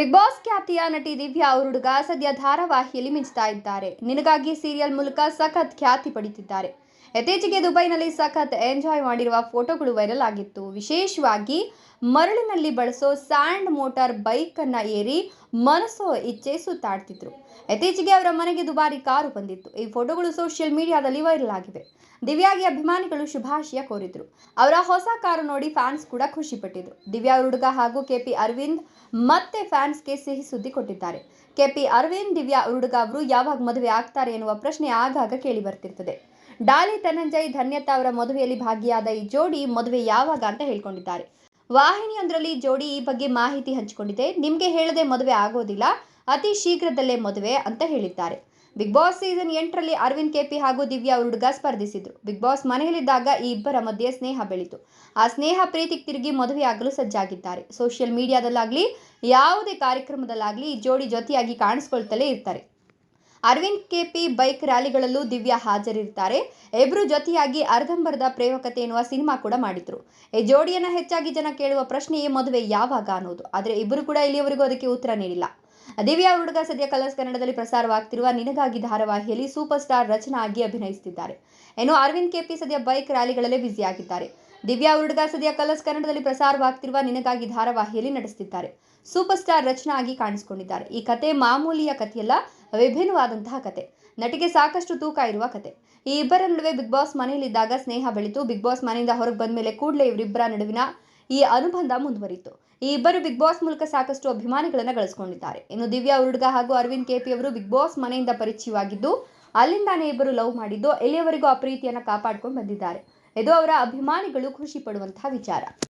Big boss ಖ್ಯಾತಿಯ ನಟಿ ದಿವ್ಯಾ ಹುಡುಗ ಸದ್ಯ ಧಾರಾವಾಹಿಯಲ್ಲಿ ಮಿಂಚ್ತಾ ಇದ್ದಾರೆ. ನಿನಗಾಗಿ ಸೀರಿಯಲ್ ಮೂಲಕ ಸಖತ್ ಖ್ಯಾತಿ ಪಡೆಯುತ್ತಿದ್ದಾರೆ ಇತ್ತೀಚೆಗೆ ದುಬೈನಲ್ಲಿ ಸಖತ್ ಎಂಜಾಯ್ ಮಾಡಿರುವ ಫೋಟೋಗಳು ವೈರಲ್ ಆಗಿತ್ತು. ವಿಶೇಷವಾಗಿ ಮರಳಿನಲ್ಲಿ ಬಳಸೋ ಸ್ಯಾಂಡ್ ಮೋಟಾರ್ ಬೈಕ್ ಅನ್ನ ಏರಿ ಮನಸ್ಸೋ ಇಚ್ಛೆ ಸುತ್ತಾಡ್ತಿದ್ರು. ಇತ್ತೀಚೆಗೆ ಅವರ ಮನೆಗೆ ದುಬಾರಿ ಕಾರು ಬಂದಿತ್ತು. ಈ ಫೋಟೋಗಳು ಸೋಷಿಯಲ್ ಮೀಡಿಯಾದಲ್ಲಿ ವೈರಲ್ ಆಗಿವೆ. ದಿವ್ಯಾಗೆ ಅಭಿಮಾನಿಗಳು ಶುಭಾಶಯ ಕೋರಿದ್ರು. ಅವರ ಹೊಸ ಕಾರು ನೋಡಿ ಫ್ಯಾನ್ಸ್ ಕೂಡ ಖುಷಿ ಪಟ್ಟಿದ್ರು. ದಿವ್ಯಾ ಹುಡುಗ ಹಾಗೂ ಕೆಪಿ ಅರವಿಂದ್ ಮತ್ತೆ ಫ್ಯಾನ್ಸ್ಗೆ ಸಿಹಿ ಸುದ್ದಿ ಕೊಟ್ಟಿದ್ದಾರೆ. ಕೆಪಿ ಅರವಿಂದ್, ದಿವ್ಯಾ ಹುಡುಗ ಅವರು ಯಾವಾಗ ಮದುವೆ ಆಗ್ತಾರೆ ಎನ್ನುವ ಪ್ರಶ್ನೆ ಆಗಾಗ ಕೇಳಿ ಬರ್ತಿರ್ತದೆ. ಡಾಲಿ ಧನಂಜಯ್ ಧನ್ಯತಾ ಅವರ ಮದುವೆಯಲ್ಲಿ ಭಾಗಿಯಾದ ಈ ಜೋಡಿ ಮದುವೆ ಯಾವಾಗ ಅಂತ ಹೇಳ್ಕೊಂಡಿದ್ದಾರೆ. ವಾಹಿನಿಯೊಂದರಲ್ಲಿ ಜೋಡಿ ಈ ಬಗ್ಗೆ ಮಾಹಿತಿ ಹಂಚಿಕೊಂಡಿದೆ. ನಿಮಗೆ ಹೇಳದೆ ಮದುವೆ ಆಗೋದಿಲ್ಲ, ಅತಿ ಶೀಘ್ರದಲ್ಲೇ ಮದುವೆ ಅಂತ ಹೇಳಿದ್ದಾರೆ. ಬಿಗ್ ಬಾಸ್ ಸೀಸನ್ ಎಂಟರಲ್ಲಿ ಅರವಿಂದ್ ಕೆಪಿ ಹಾಗೂ ದಿವ್ಯಾ ಹುಡುಗ ಸ್ಪರ್ಧಿಸಿದ್ರು. ಬಿಗ್ ಬಾಸ್ ಮನೆಯಲ್ಲಿದ್ದಾಗ ಈ ಇಬ್ಬರ ಮಧ್ಯೆ ಸ್ನೇಹ ಬೆಳೀತು. ಆ ಸ್ನೇಹ ಪ್ರೀತಿಗೆ ತಿರುಗಿ ಮದುವೆಯಾಗಲು ಸಜ್ಜಾಗಿದ್ದಾರೆ. ಸೋಷಿಯಲ್ ಮೀಡಿಯಾದಲ್ಲಾಗಲಿ, ಯಾವುದೇ ಕಾರ್ಯಕ್ರಮದಲ್ಲಾಗಲಿ ಈ ಜೋಡಿ ಜೊತೆಯಾಗಿ ಕಾಣಿಸ್ಕೊಳ್ತಲೇ ಇರ್ತಾರೆ. ಅರವಿಂದ್ ಕೆಪಿ ಬೈಕ್ ರ್ಯಾಲಿಗಳಲ್ಲೂ ದಿವ್ಯಾ ಹಾಜರಿರ್ತಾರೆ. ಇಬ್ರು ಜೊತೆಯಾಗಿ ಅರ್ಧಂಬರ್ಧ ಪ್ರೇಮಕತೆ ಎನ್ನುವ ಸಿನಿಮಾ ಕೂಡ ಮಾಡಿದ್ರು. ಈ ಜೋಡಿಯನ್ನ ಹೆಚ್ಚಾಗಿ ಜನ ಕೇಳುವ ಪ್ರಶ್ನೆಯೇ ಮದುವೆ ಯಾವಾಗ ಅನ್ನೋದು. ಆದರೆ ಇಬ್ಬರು ಕೂಡ ಇಲ್ಲಿಯವರೆಗೂ ಅದಕ್ಕೆ ಉತ್ತರ ನೀಡಿಲ್ಲ. ದಿವ್ಯಾ ಹುಡುಗ ಸದ್ಯ ಕಲರ್ಸ್ ಕನ್ನಡದಲ್ಲಿ ಪ್ರಸಾರವಾಗ್ತಿರುವ ನಿನಗಾಗಿ ಧಾರಾವಾಹಿಯಲ್ಲಿ ಸೂಪರ್ ಸ್ಟಾರ್ ರಚನಾ ಆಗಿ ಅಭಿನಯಿಸುತ್ತಿದ್ದಾರೆ ಇನ್ನು ಅರವಿಂದ್ ಕೆಪಿ ಸದ್ಯ ಬೈಕ್ ರ್ಯಾಲಿಗಳಲ್ಲೇ ಬ್ಯುಸಿಯಾಗಿದ್ದಾರೆ ದಿವ್ಯಾ ಹುಡುಗ ಸದ್ಯ ಕಲರ್ಸ್ ಕನ್ನಡದಲ್ಲಿ ಪ್ರಸಾರವಾಗ್ತಿರುವ ನಿನಗಾಗಿ ಧಾರಾವಾಹಿಯಲ್ಲಿ ನಡೆಸುತ್ತಿದ್ದಾರೆ ಸೂಪರ್ ಸ್ಟಾರ್ ರಚನಾ ಆಗಿ ಕಾಣಿಸಿಕೊಂಡಿದ್ದಾರೆ. ಈ ಕತೆ ಮಾಮೂಲಿಯ ಕಥೆಯಲ್ಲ, ವಿಭಿನ್ನವಾದಂತಹ ಕತೆ. ನಟಿಗೆ ಸಾಕಷ್ಟು ತೂಕ ಇರುವ ಕತೆ. ಈ ಇಬ್ಬರ ನಡುವೆ ಬಿಗ್ ಬಾಸ್ ಮನೆಯಲ್ಲಿದ್ದಾಗ ಸ್ನೇಹ ಬೆಳೀತು ಬಿಗ್ ಬಾಸ್ ಮನೆಯಿಂದ ಹೊರಗೆ ಬಂದ ಮೇಲೆ ಕೂಡಲೇ ಇವರಿಬ್ಬರ ನಡುವಿನ ಈ ಅನುಬಂಧ ಮುಂದುವರಿತು ಈ ಇಬ್ಬರು ಬಿಗ್ ಬಾಸ್ ಮೂಲಕ ಸಾಕಷ್ಟು ಅಭಿಮಾನಿಗಳನ್ನು ಗಳಿಸಿಕೊಂಡಿದ್ದಾರೆ. ಇನ್ನು ದಿವ್ಯಾ ಉರುಡ್ಗ ಹಾಗೂ ಅರವಿಂದ್ ಕೆಪಿ ಅವರು ಬಿಗ್ ಬಾಸ್ ಮನೆಯಿಂದ ಪರಿಚಯವಾಗಿದ್ದು, ಅಲ್ಲಿಂದಾನೇ ಇಬ್ಬರು ಲವ್ ಮಾಡಿದ್ದು, ಎಲ್ಲಿಯವರೆಗೂ ಆ ಪ್ರೀತಿಯನ್ನು ಕಾಪಾಡ್ಕೊಂಡು ಬಂದಿದ್ದಾರೆ. ಇದು ಅವರ ಅಭಿಮಾನಿಗಳು ಖುಷಿ ಪಡುವಂತಹ ವಿಚಾರ.